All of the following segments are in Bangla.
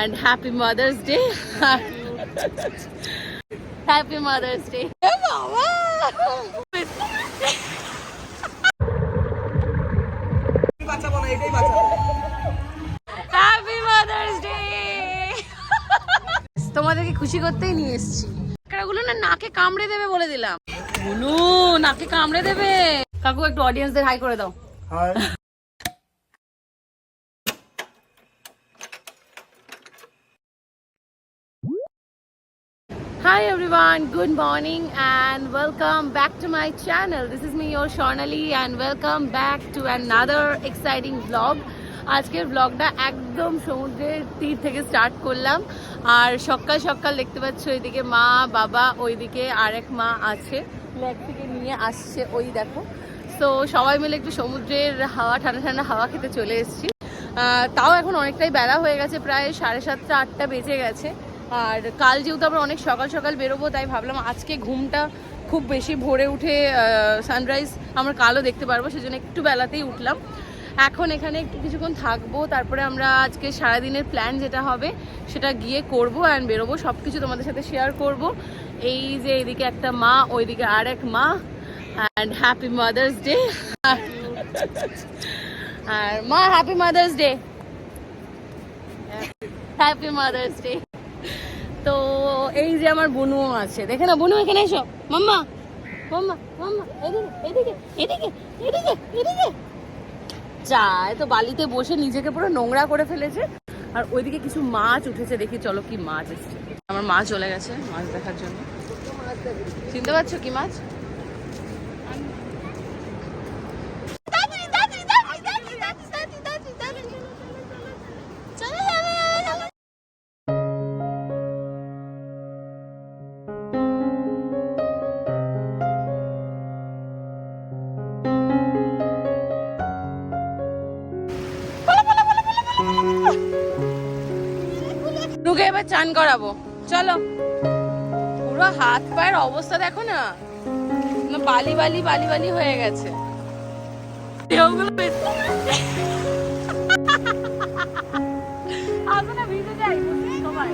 and happy Mother's Day. happy Mother's Day. এ বাবা! বাঁচাবো না এটাই বাঁচাবো Happy Mother's Day! তোমাদেরকে খুশি করতেই নিয়ে এসেছি গুলো না নাকে কামড়ে দেবে বলে দিলাম গুনু নাকে কামড়ে দেবে কাকু একটু অডিয়েন্সদের হাই করে দাও hi Hi everyone, good morning and welcome back to my channel. This is me your Shornali and welcome back to another exciting vlog. আজকের ব্লগটা একদম সমুদ্রের তীর থেকে স্টার্ট করলাম। আর সকাল সকাল দেখতে পাচ্ছ ওইদিকে মা বাবা ওইদিকে আরেক মা আছে। লেক থেকে নিয়ে আসছে ওই দেখো। তো সবাই মিলে একটু সমুদ্রের হাওয়া ঠান্ডা ঠান্ডা হাওয়া খেতে চলে এসেছি। তাও এখন অনেকটাই বেলা হয়ে গেছে প্রায় সাড়ে সাতটা আটটা বেজে গেছে। আর কাল যেহেতু আবার অনেক সকাল সকাল বেরোবো, তাই ভাবলাম আজকে ঘুমটা খুব বেশি ভোরে উঠে সানরাইজ আমরা কালও দেখতে পারব, সেজন্য একটু বেলাতেই উঠলাম। এখন এখানে একটু কিছুক্ষণ থাকব, তারপরে আমরা আজকে সারাদিনের প্ল্যান যেটা হবে, সেটা গিয়ে করব অ্যান্ড বেরোবো সব কিছু তোমাদের সাথে শেয়ার করব। এই যে এদিকে একটা মা, ওইদিকে আর এক মা অ্যান্ড হ্যাপি মাদার্স ডে আর মা happy mother's day happy mother's day তো এই যে আমার বনুও আছে। দেখে না বনু, এখানে এসো। মাম্মা মাম্মা মাম্মা, এদিকে এদিকে এদিকে এদিকে চায় তো বালিতে বসে নিজেকে পুরো নোংরা করে ফেলেছে। আর ওইদিকে কিছু মাছ উঠেছে, দেখি চলো কি মাছ এসছে। আমার মা চলে গেছে মাছ দেখার জন্য। চিনতে পারছ কি মাছ? এবার চান করাবো। চলো। পুরো হাত পায়ের অবস্থা দেখো না। বালি বালি বালি বালি হয়ে গেছে। ঢেউগুলো আসো না ভিজে যাই সবাই।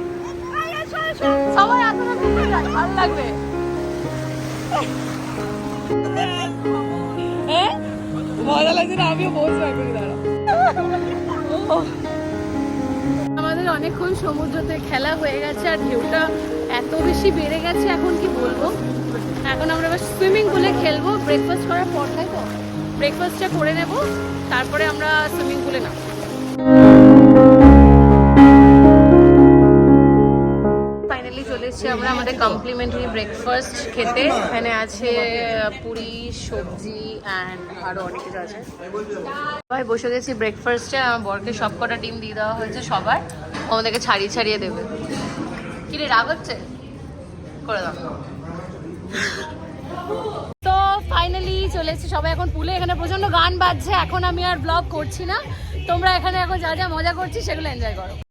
সবাই আসো না ভিজে যাই ভালো লাগবে। মজা লাগছে না আমিও এখনই দাঁড়া আমাদের অনেকক্ষণ সমুদ্রতে খেলা হয়ে গেছে আর ঢেউটা এত বেশি বেড়ে গেছে, এখন কি বলব? এখন আমরা এবার সুইমিং পুলে খেলব ব্রেকফাস্ট করার পর তাই তো ব্রেকফাস্টটা করে নেব, তারপরে আমরা সুইমিং পুলে নামবো। ফাইনালি চলে এসেছি আমরা আমাদের কমপ্লিমেন্টারি ব্রেকফাস্ট খেতে। এখানে আছে পুরি, সবজি অ্যান্ড আরও অনেক কিছু আছে। সবাই বসে গেছি ব্রেকফাস্টে আমার বরকে সব কটা ডিম দিয়ে দেওয়া হয়েছে সবার। আমাদেরকে ছাড়িয়ে ছাড়িয়ে দেবে। কি রে, রাগ হচ্ছে? করে দাও। তো ফাইনালি চলে এসেছি সবাই এখন পুলে, এখানে প্রচণ্ড গান বাজছে, এখন আমি আর ব্লগ করছি না। তোমরা এখানে এখন যা যা মজা করছি, সেগুলো এনজয় করো।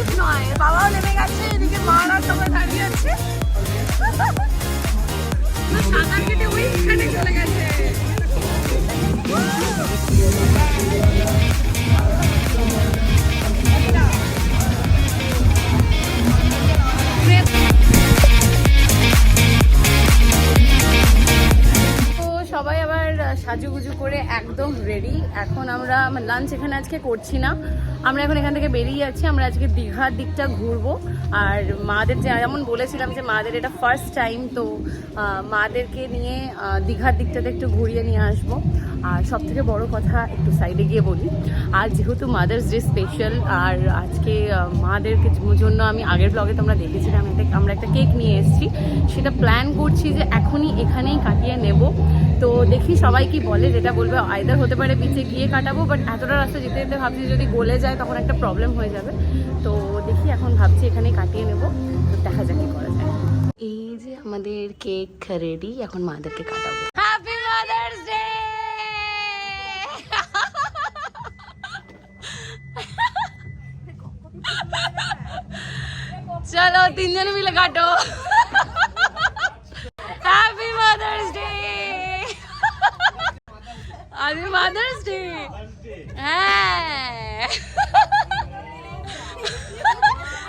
একটা নয়। বাবাও নেমে গেছে, এদিকে মা আর সবাই দাঁড়িয়ে আছে। সাঁতার কেটে ওইখানে চলে গেছে। রেডি এখন আমরা লাঞ্চ এখানে আজকে করছি না। আমরা এখন এখান থেকে বেরিয়ে যাচ্ছি আমরা আজকে দীঘার দিকটা ঘুরবো। আর মাদের যেমন বলেছিলাম যে মাদের এটা ফার্স্ট টাইম তো মাদেরকে নিয়ে দীঘার দিকটাতে একটু ঘুরিয়ে নিয়ে আসব। আর সব থেকে বড় কথা একটু সাইডে গিয়ে বলি আর যেহেতু মাদার্স ডে স্পেশাল আর আজকে মাদেরকে জন্য আমি আগের ব্লগে তোমরা দেখেছিলাম, একটা, আমরা একটা কেক নিয়ে এসেছি। সেটা প্ল্যান করছি যে এখনই এখানেই কাটিয়ে নেব। তো দেখি সবাই কি বলে যেটা বলবে আয়দার হতে পারে পিছিয়ে গিয়ে কাটাবো বাট এতটা রাস্তা যেতে যেতে ভাবছি যদি গলে যায় তখন একটা প্রবলেম হয়ে যাবে। তো দেখি এখন ভাবছি এখানে কাটিয়ে নেব তো দেখা যাক কি করা যায়। এই যে আমাদের কেক রেডি এখন মাদারকে কাটাবো। হ্যাপি মাদার্স ডে চলো তিনজনে মিলে কাটো। আজকে মাদার্স ডে হ্যাঁ।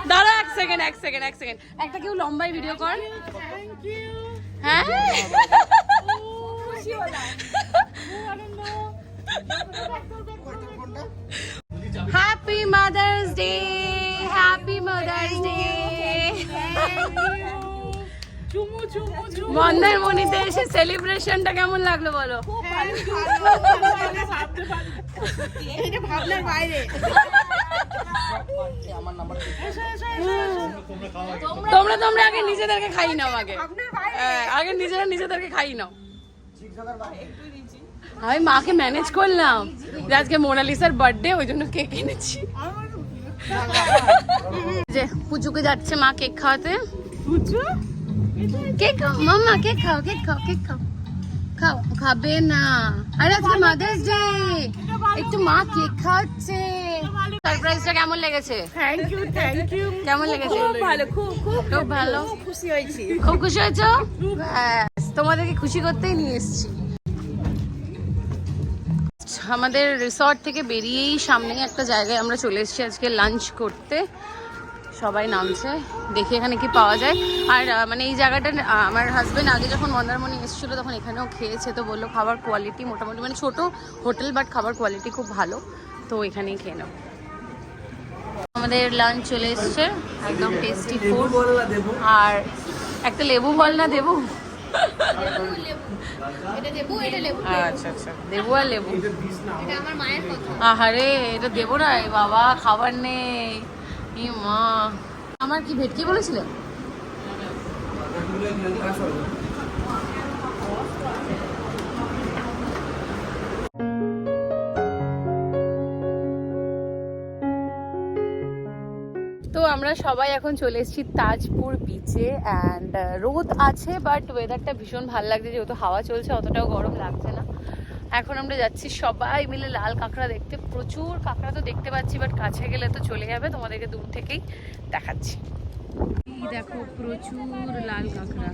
দাঁড়া এক সেকেন্ড এক সেকেন্ড এক সেকেন্ড একটা কেউ লম্বাই ভিডিও কর। হ্যাঁ? Happy mother's day happy mother's day মন্দারমণিতে এসে সেলিব্রেশনটা কেমন লাগল বলো? ভাবনার বাইরে। তোমরা তোমরা আগে নিজেদেরকে খাই নাও আগে। হ্যাঁ, আগে নিজেরা নিজেদেরকে খাই নাও। আমি মাকে ম্যানেজ করলাম। যে আজকে মোনালিসার বার্থডে ওই জন্য কেক এনেছি। যে পুজোকে যাচ্ছে মা কেক খাওয়াতে। কেক খাও মাম্মা কেক খাও কেক খাও কেক খাও খাও খাবে না আরে আজকে মাদার্স ডে একটু মা কেক খাওয়াচ্ছে সারপ্রাইজটা কেমন লেগেছে? থ্যাংক ইউ থ্যাংক ইউ কেমন লেগেছে? খুব ভালো খুব খুব খুব ভালো? খুশি হয়েছি। খুব খুশি হয়েছো? ব্যাস, তোমাদেরকে খুশি করতেই নিয়ে এসেছি। আমাদের রিসর্ট থেকে বেরিয়েই সামনেই একটা জায়গায় আমরা চলে এসেছি আজকে লাঞ্চ করতে। সবাই নামছে দেখি এখানে কি পাওয়া যায়। আর মানে এই জায়গাটা আমার হাজব্যান্ড আগে যখন মন্দারমণি এসেছিল তখন এখানেও খেয়েছে তো বলল খাবার কোয়ালিটি মোটামুটি মানে ছোট হোটেল বাট খাবার কোয়ালিটি খুব ভালো তো এখানেই খেয়ে নেব আমাদের লাঞ্চ চলে এসছে একদম টেস্টি ফুড আর একটা লেবু বল না দেবু? আচ্ছা আচ্ছা দেবু আর লেবু। আহারে এটা দেবো না বাবা খাবার নেই। মা। আমার কি ভেটকি বলেছিলে? তো আমরা সবাই এখন চলে এসেছি তাজপুর বিচে অ্যান্ড রোদ আছে বাট ওয়েদারটা ভীষণ ভালো লাগছে, যেহেতু হাওয়া চলছে, অতটাও গরম লাগছে না। এখন আমরা যাচ্ছি সবাই মিলে লাল কাঁকড়া দেখতে। প্রচুর কাঁকড়া তো দেখতে পাচ্ছি বাট কাছে গেলে তো চলে যাবে। তোমাদেরকে দূর থেকেই দেখাচ্ছি। দেখো প্রচুর লাল কাঁকড়া।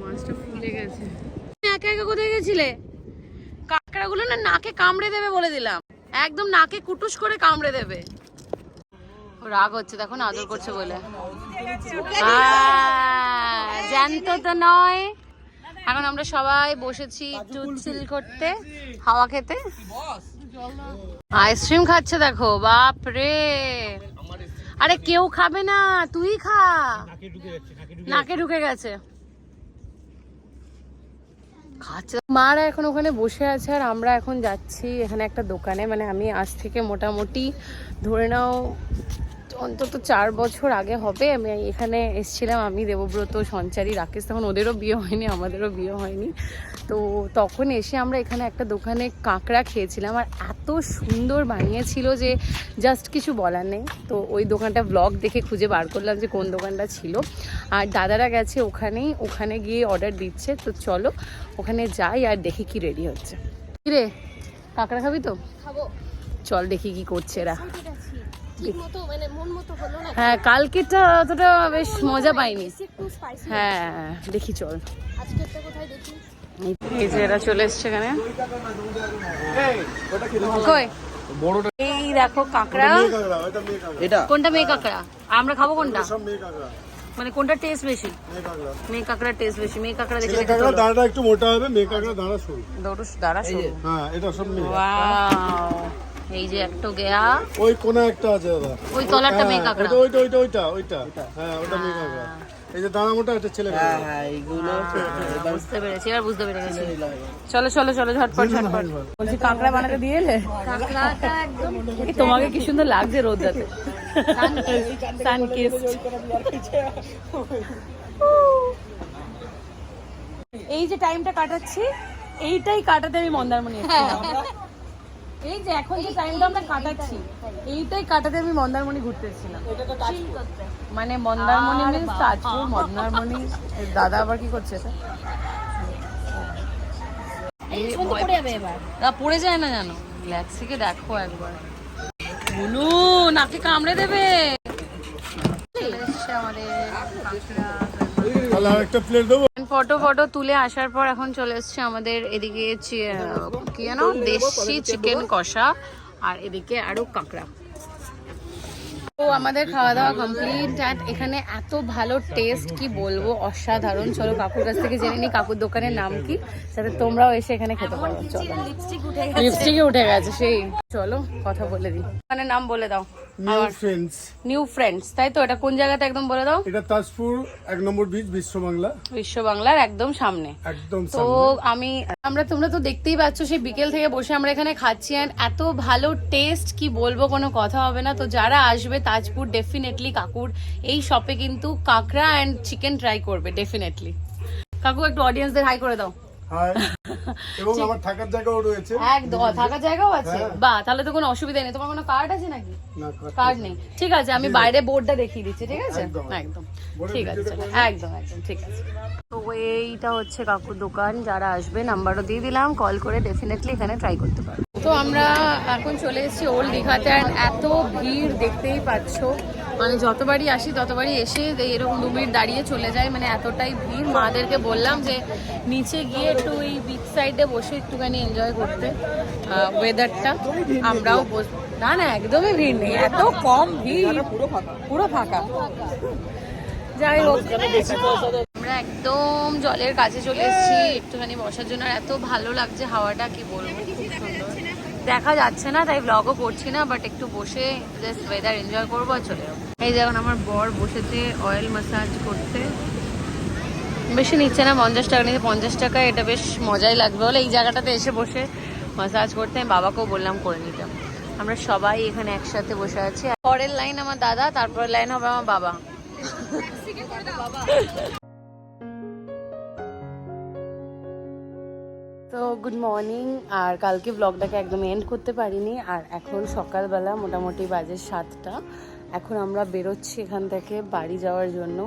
মাছটা ফুলে গেছে। একা একা কোথায় গেছিলে? কাঁকড়াগুলো না নাকে কামড়ে দেবে বলে দিলাম। একদম নাকে কুটুস করে কামড়ে দেবে। রাগ হচ্ছে দেখো না আদর করছে বলে। জ্যান্ত তো নয়। এখন আমরা সবাই বসেছি একটু চিল করতে হাওয়া খেতে। আইসক্রিম খাচ্ছে দেখো বাপ রে আরে কেউ খাবে না তুই খা। নাকে ঢুকে গেছে। খাচ্ছে। মারা এখন ওখানে বসে আছে আর আমরা এখন যাচ্ছি এখানে একটা দোকানে মানে আমি আজ থেকে মোটামুটি ধরে নাও অন্তত চার বছর আগে হবে আমি এখানে এসেছিলাম আমি দেবব্রত সঞ্চারী রাকেশ তখন ওদেরও বিয়ে হয়নি আমাদেরও বিয়ে হয়নি। তো তখন এসে আমরা এখানে একটা দোকানে কাঁকড়া খেয়েছিলাম আর এত সুন্দর বানিয়েছিল যে জাস্ট কিছু বলার নেই। তো ওই দোকানটা ব্লগ দেখে খুঁজে বার করলাম যে কোন দোকানটা ছিল। আর দাদারা গেছে ওখানেই ওখানে গিয়ে অর্ডার দিচ্ছে তো চলো ওখানে যাই আর দেখি কি রেডি হচ্ছে। কিরে কাঁকড়া খাবি তো? খাব। চল দেখি কি করছে এরা। হ্যাঁ কালকেটা অতটা বেশ মজা পাইনি। একটু স্পাইসি হ্যাঁ দেখি চল। এই যে এরা চলে এসছে এখানে। কই? এই দেখো কাঁকড়া। কোনটা মেয়ে কাঁকড়া? আমরা খাব কোনটা? মানে কোনটা টেস্ট বেশি? মেয়ে কাঁকড়া। টেস্ট বেশি মেয়ে কাঁকড়া দেখে কাঁকড়া দাঁড়াটা একটু মোটা হবে মেয়ে কাঁকড়া দাঁড়া সরু। দৌড়ু দাঁড়া শুরু হ্যাঁ এটা সব মেয়ে। ওয়াও। এই যে একটা গেয়া। ওই কোনা একটা আছে দাদা। ওই তলারটা হ্যাঁ, মেয়ে কাঁকড়া ওইটা ওইটা ওইটা ওইটা। হ্যাঁ ওটা মেয়ে কাঁকড়া এই যে দাঁড়া মোটা এটা ছেলে হ্যাঁ হ্যাঁ এইগুলো বুঝতে পেরেছি এবার বুঝতে পেরে গেছি। চলো চলো চলো ঝটপট ঝটপট। বলছি কাঁকড়া বানাতে দিয়ে এলে? কাঁকড়াটা একদম তোমাকে কি সুন্দর লাগছে রোদ্রাতে সানকিস এই যে টাইমটা কাটাচ্ছি এইটাই কাটাতে আমি মন্দারমণি এই যে এখন যে টাইমটা আমরা কাটাচ্ছি এইটাই কাটাতে আমি মন্দারমণি ঘুরতে এসেছিলাম মানে মন্দারমণি মিন্স তাজপুর মন্দারমণি দাদা আবার কি করছে এটা? পড়ে যায় না জানো? ল্যাক্সিকে দেখো একবার। বুনু নাকে কামড়ে দেবে। আমাদের তাহলে আর প্লেট দেবো। ফটো ফটো তুলে আসার পর এখন চলে এসছে আমাদের এদিকে কি জানো দেশি চিকেন কষা আর এদিকে আরও কাঁকড়া। তো আমাদের খাওয়া দাওয়া কমপ্লিট অ্যান্ড এখানে এত ভালো টেস্ট কি বলব অসাধারণ। চলো কাকুর কাছ থেকে জেনে নি কাকুর দোকানের নাম কি? যাতে তোমরাও এসে এখানে খেতে পারো। চলো। লিপস্টিক উঠে লিপস্টিকে উঠে গেছে সেই। চলো কথা বলে দিই। দোকানের নাম বলে দাও। নিউ ফ্রেন্ডস নিউ ফ্রেন্ডস তাই তো? এটা কোন জায়গাতে একদম বলে দাও? এটা তাজপুর এক নম্বর বীজ বিশ্ব বাংলা বিশ্ব বাংলার একদম সামনে। একদম তো আমি আমরা তোমরা তো দেখতেই পাচ্ছ সেই বিকেল থেকে বসে আমরা এখানে খাচ্ছি অ্যান্ড এত ভালো টেস্ট কি বলব কোনো কথা হবে না। তো যারা আসবে তাজপুর ডেফিনেটলি কাকুর এই শপে কিন্তু কাঁকড়া অ্যান্ড চিকেন ট্রাই করবে ডেফিনেটলি কাকু একটু অডিয়েন্সদের হাই করে দাও। এবং আমার থাকার জায়গাও রয়েছে। একদম থাকার জায়গাও আছে? হ্যাঁ। বাহ তাহলে তো কোনো অসুবিধা নেই। তোমার কোনো কার্ড আছে নাকি? কার্ড নেই। ঠিক আছে আমি বাইরে বোর্ডটা দেখিয়ে দিচ্ছি ঠিক আছে? একদম। ঠিক আছে একদম একদম ঠিক আছে। তো এইটা হচ্ছে কাকুর দোকান যারা আসবে নাম্বারও দিয়ে দিলাম কল করে ডেফিনেটলি এখানে ট্রাই করতে পারো। তো আমরা এখন চলে এসেছি ওল্ড দীঘাতে এত ভিড় দেখতেই পাচ্ছ। মানে যতবারই আসি ততবারই এসে এই এরকম দু মিনিট দাঁড়িয়ে চলে যায়। মানে এতটাই ভিড়। মাদেরকে বললাম যে নিচে গিয়ে একটু ওই বিচ সাইডে বসে একটুখানি এনজয় করতে। ওয়েদারটা আমরাও বস- না না একদমই ভিড় নেই। এত কম ভিড়। পুরো ফাঁকা। যাই হোক আমরা একদম জলের কাছে চলে এসেছি। একটুখানি বসার জন্য। এত ভালো লাগছে হাওয়াটা কি বলব? দেখা যাচ্ছে না তাই ব্লগও করছি না বাট একটু বসে জাস্ট ওয়েদার এনজয় করব আর চলে যাব। এই যেমন আমার বর বসেছে অয়েল ম্যাসাজ করতে। বেশি নিচ্ছে না পঞ্চাশ টাকা নিচ্ছে পঞ্চাশ টাকায় এটা বেশ মজাই লাগবে বলে এই জায়গাটাতে এসে বসে ম্যাসাজ করতে আমি বাবাকেও বললাম করে নিতাম আমরা সবাই এখানে একসাথে বসে আছি। পরের লাইন আমার দাদা তারপরের লাইন হবে আমার বাবা। তো গুড মর্নিং আর কালকে ব্লগটাকে একদম এন্ড করতে পারিনি। আর এখন সকালবেলা মোটামুটি বাজে সাতটা। এখন আমরা বেরোচ্ছি এখান থেকে বাড়ি যাওয়ার জন্য।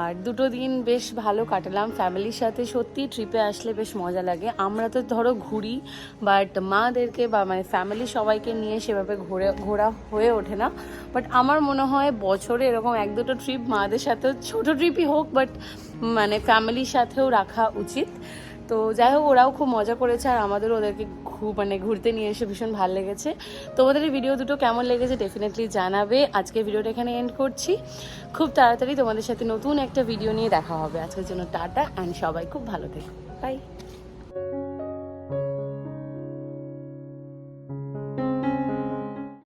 আর দুটো দিন বেশ ভালো কাটালাম। ফ্যামিলির সাথে সত্যি ট্রিপে আসলে বেশ মজা লাগে। আমরা তো ধরো ঘুরি বাট মাদেরকে বা মানে ফ্যামিলি সবাইকে নিয়ে সেভাবে ঘুরে, ঘোরা হয়ে ওঠে না। বাট আমার মনে হয় বছরে এরকম এক দুটো ট্রিপ মাদের সাথেও ছোটো ট্রিপই হোক বাট মানে ফ্যামিলির সাথেও রাখা উচিত। তো যাই হোক, ওরাও খুব মজা করেছে আর আমাদেরও ওদেরকে খুব মানে ঘুরতে নিয়ে এসে ভীষণ ভালো লেগেছে। তোমাদের এই ভিডিও দুটো কেমন লেগেছে ডেফিনেটলি জানাবে। আজকে ভিডিওটা এখানে এন্ড করছি। খুব তাড়াতাড়ি তোমাদের সাথে নতুন একটা ভিডিও নিয়ে দেখা হবে। আজকের জন্য টাটা অ্যান্ড সবাই খুব ভালো থেকো। বাই